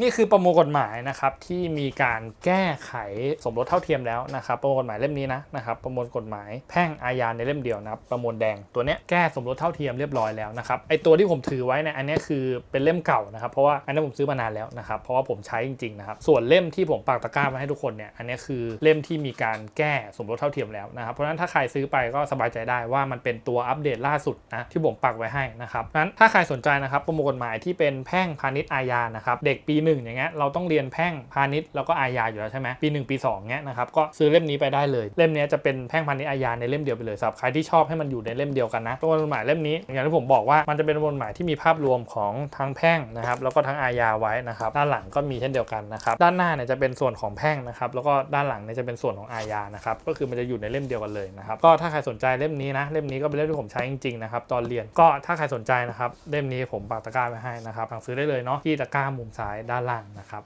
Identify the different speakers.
Speaker 1: นี่คือประมวลกฎหมายนะครับที่มีการแก้ไขสมรสเท่าเทียมแล้วนะครับ ประมวลกฎหมายเล่มนี้นะนะครับประมวลกฎหมายแพ่งอาญาในเล่มเดียวนะครับประมวลแดงตัวเนี้ยแก้สมรสเท่าเทียมเรียบร้อยแล้วนะครับไอตัวที่ผมถือไว้เนี่ยอันนี้คือเป็นเล่มเก่านะครับเพราะว่าอันนี้ผมซื้อมานานแล้วนะครับเพราะว่าผมใช้จริงๆนะครับส่วนเล่มที่ผมปักตะกร้ามาให้ทุกคนเนี่ยอันนี้คือเล่มที่มีการแก้สมรสเท่าเทียมแล้วนะครับเพราะฉะนั้นถ้าใครซื้อไปก็สบายใจได้ว่ามันเป็นตัวอัปเดตล่าสุดนะที่ผมปักไว้ให้นะครับนั้นถ้าใครสนใจนะครับประมวลกฎหมายที่เป็นแพ่งพาณิชย์อาญานะครับเด็กปีหนึ่งอย่างเงี้ยเราต้องเรียนแพ่งพาณิชย์แล้วก็อาญาอยู่แล้วใช่ไหมปี 1 ปี2เงี้ยนะครับก็ซื้อเล่มนี้ไปได้เลย เล่มนี้จะเป็นแพ่งพาณิชย์อาญาในเล่มเดียวไปเลยสำหรับใครที่ชอบให้มันอยู่ในเล่มเดียวกันนะประมวกฎหมายเล่มนี้อย่างที่ผมบอกว่ามันจะเป็นกฎหมายที่มีภาพรวมของทั้งแพ่งนะครับแล้วก็ทั้งอาญาไว้นะครับด้านหลังก็มีเช่นเดียวกันนะครับด้านหน้าเนี่ยจะเป็นส่วนของแพ่งนะครับแล้วก็ด้านหลังเนี่ยจะเป็นส่วนของอาญานะครับก็คือมันจะอยู่ในเล่มเดียวกันเลยนะครับก็ถ้าใครสนใจเล่มนี้นะเล่มนี้ก็เป็นเล่มที่ผมใช้จริงๆนะครับตอนเรียนก็ถ้าใครสนใจนะครับเล่มนี้ผมปักตะกร้าไว้ให้นะครับสั่งซื้อได้เลยเนาะที่ตะกร้ามุมซ้ายด้านล่างนะครับ